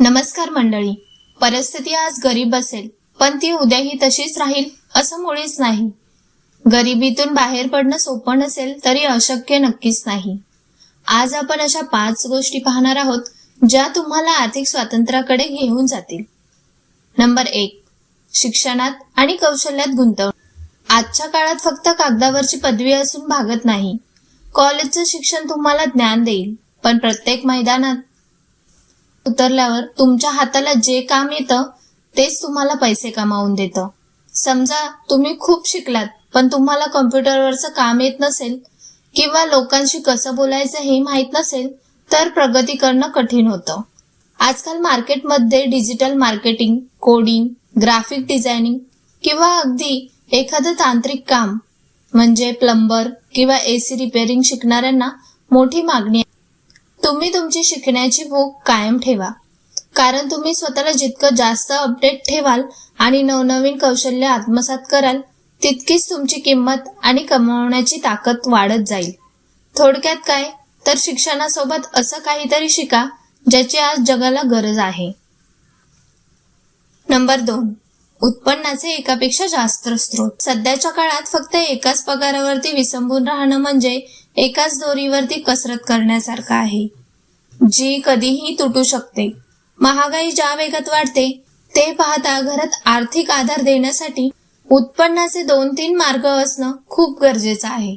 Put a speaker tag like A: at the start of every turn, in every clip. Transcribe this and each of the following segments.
A: नमस्कार मंडळी. परिस्थिती आज गरीब असेल पण ती उद्याही तशीच राहील असं मुळीच नाही. गरिबीतून बाहेर पडणं सोपं नसेल तरी अशक्य नक्कीच नाही. आज आपण अशा पाच गोष्टी पाहणार आहोत ज्या तुम्हाला आर्थिक स्वातंत्र्याकडे घेऊन जातील. नंबर एक शिक्षणात आणि कौशल्यात गुंतवणूक. आजच्या काळात फक्त कागदावरची पदवी असून भागत नाही. कॉलेजचं शिक्षण तुम्हाला ज्ञान देईल पण प्रत्येक मैदानात उतरल्यावर तुमच्या हाताला जे काम येतं तेच तुम्हाला पैसे कमावून देतं. समजा तुम्ही खूप शिकलात पण तुम्हाला कम्प्युटरवरचं काम येत नसेल किंवा लोकांशी कसं बोलायचं हे माहीत नसेल तर प्रगती करणं कठीण होतं. आजकाल मार्केटमध्ये digital marketing coding graphic designing किंवा अगदी एखादं तांत्रिक काम म्हणजे प्लंबर किंवा एसी रिपेअरिंग शिकणाऱ्यांना मोठी मागणी आहे तुम्ही तुमची शिकण्याची भूक कायम ठेवा. कारण तुम्ही स्वतःला जितकं जास्त अपडेट ठेवाल आणि नवनवीन कौशल्य आत्मसात कराल तितकीच तुमची किंमत आणि कमावण्याची ताकद वाढत जाईल. थोडक्यात काय? तर शिक्षणासोबत असं काहीतरी शिका ज्याची आज जगाला गरज आहे. नंबर दोन. उत्पन्नाचे एकापेक्षा जास्त स्रोत. सध्याच्या काळात फक्त एकाच पगारावरती विसंबून राहणं म्हणजे एकाच दोरीवरती कसरत करण्यासारखं आहे. जी कधीही तुटू शकते. महागाई ज्या वेगात वाढते ते पाहता घरात आर्थिक आधार देण्यासाठी उत्पन्नाचे दोन तीन मार्ग असणं खूप गरजेचं आहे.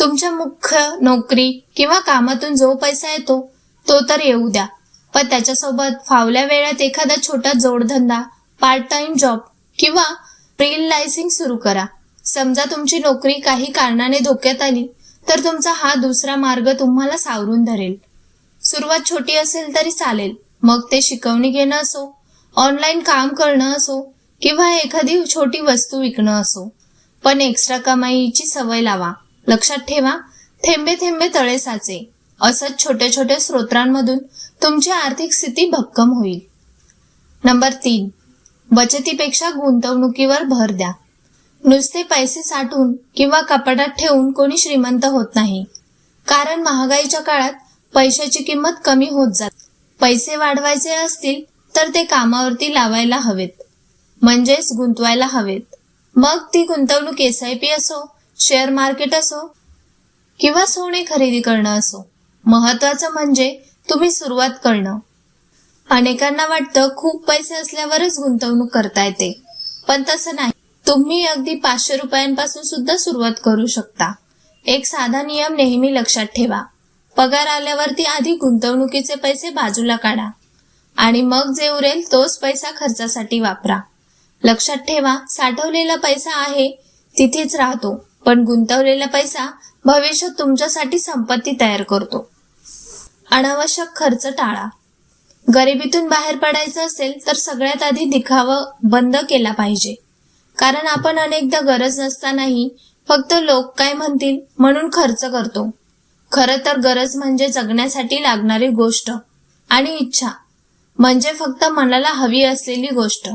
A: तुमच्या मुख्य नोकरी किंवा कामातून जो पैसा येतो तो तर येऊ द्या. पण त्याच्यासोबत फावल्या वेळात एखादा छोटा जोडधंदा पार्ट टाइम जॉब किंवा फ्रीलायसिंग सुरू करा. समजा तुमची नोकरी काही कारणाने धोक्यात आली तर तुमचा हा दुसरा मार्ग तुम्हाला सावरून धरेल. सुरुवात छोटी असेल तरी चालेल. मग ते शिकवणी घेणं असो ऑनलाईन काम करणं असो किंवा एखादी छोटी वस्तू विकणं असो. पण एक्स्ट्रा कमाईची सवय लावा. लक्षात ठेवा थेंबे थेंबे तळे साचे. असंच छोट्या छोट्या स्रोतांमधून तुमची आर्थिक स्थिती भक्कम होईल. नंबर तीन बचतीपेक्षा गुंतवणुकीवर भर द्या. नुसते पैसे साठवून किंवा कपाटात ठेवून कोणी श्रीमंत होत नाही. कारण महागाईच्या काळात पैशाची किंमत कमी होत जात. पैसे वाढवायचे असतील तर ते कामावरती लावायला हवेत. म्हणजेच गुंतवायला हवेत. मग ती गुंतवणूक एस आय पी असो शेअर मार्केट असो किंवा सोने खरेदी करणं असो महत्वाचं म्हणजे तुम्ही सुरुवात करणं. अनेकांना वाटतं खूप पैसे असल्यावरच गुंतवणूक करता येते. पण तसं नाही. तुम्ही अगदी पाचशे रुपयांपासून सुद्धा सुरुवात करू शकता. एक साधा नियम नेहमी लक्षात ठेवा. पगार आल्यावरती आधी गुंतवणुकीचे पैसे बाजूला काढा. आणि मग जे उरेल तोच पैसा खर्चासाठी वापरा. लक्षात ठेवा साठवलेला पैसा आहे तिथेच राहतो. पण गुंतवलेला पैसा भविष्यात तुमच्यासाठी संपत्ती तयार करतो. अनावश्यक खर्च टाळा. गरिबीतून बाहेर पडायचं असेल तर सगळ्यात आधी दिखावं बंद केला पाहिजे. कारण आपण अनेकदा गरज नसतानाही फक्त लोक काय म्हणतील म्हणून खर्च करतो. खरं तर गरज म्हणजे जगण्यासाठी लागणारी गोष्ट आणि इच्छा. म्हणजे फक्त मनाला हवी असलेली गोष्ट.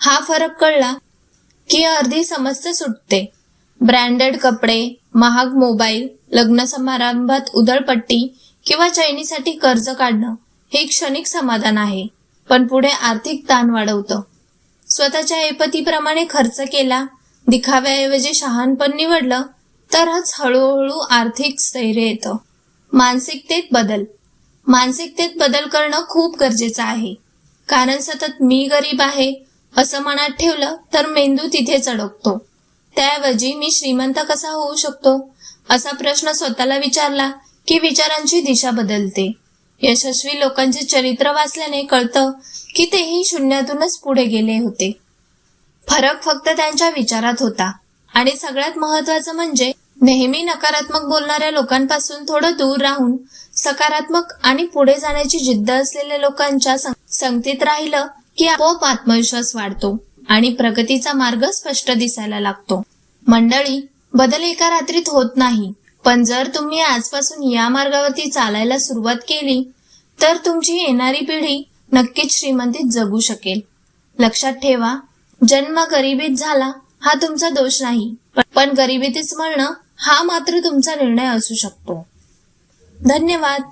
A: हा फरक कळला की अर्धी समस्या सुटते. ब्रँडेड कपडे महाग मोबाईल लग्न समारंभात उधळपट्टी किंवा चैनीसाठी कर्ज काढणं हे क्षणिक समाधान आहे पण पुढे आर्थिक ताण वाढवतं. स्वतःच्या ऐपतीप्रमाणे खर्च केला दिखाव्याऐवजी शहाणपण निवडलं तरच हळूहळू आर्थिक स्थैर्य येतं. मानसिकतेत बदल. मानसिकतेत बदल करणं खूप गरजेचं आहे. कारण सतत मी गरीब आहे असं मनात ठेवलं तर मेंदू तिथेच अडकतो त्याऐवजी मी श्रीमंत कसा होऊ शकतो? असा प्रश्न स्वतःला विचारला की विचारांची दिशा बदलते. यशस्वी लोकांचे चरित्र वाचल्याने कळतं की तेही शून्यातूनच पुढे गेले होते. फरक फक्त त्यांच्या विचारात होता. आणि सगळ्यात महत्वाचं म्हणजे नेहमी नकारात्मक बोलणाऱ्या लोकांपासून थोडं दूर राहून सकारात्मक आणि पुढे जाण्याची जिद्द असलेल्या लोकांच्या संगतीत राहिलं की आपोआप आत्मविश्वास वाढतो आणि प्रगतीचा मार्ग स्पष्ट दिसायला लागतो. मंडळी बदल एका रात्रीत होत नाही पण जर तुम्ही आजपासून या मार्गावरती चालायला सुरुवात केली तर तुमची येणारी पिढी नक्कीच श्रीमंतीत जगू शकेल. लक्षात ठेवा जन्म गरिबीत झाला हा तुमचा दोष नाही पण- गरिबीतच म्हणणं हा मात्र तुमचा निर्णय असू शकतो. धन्यवाद.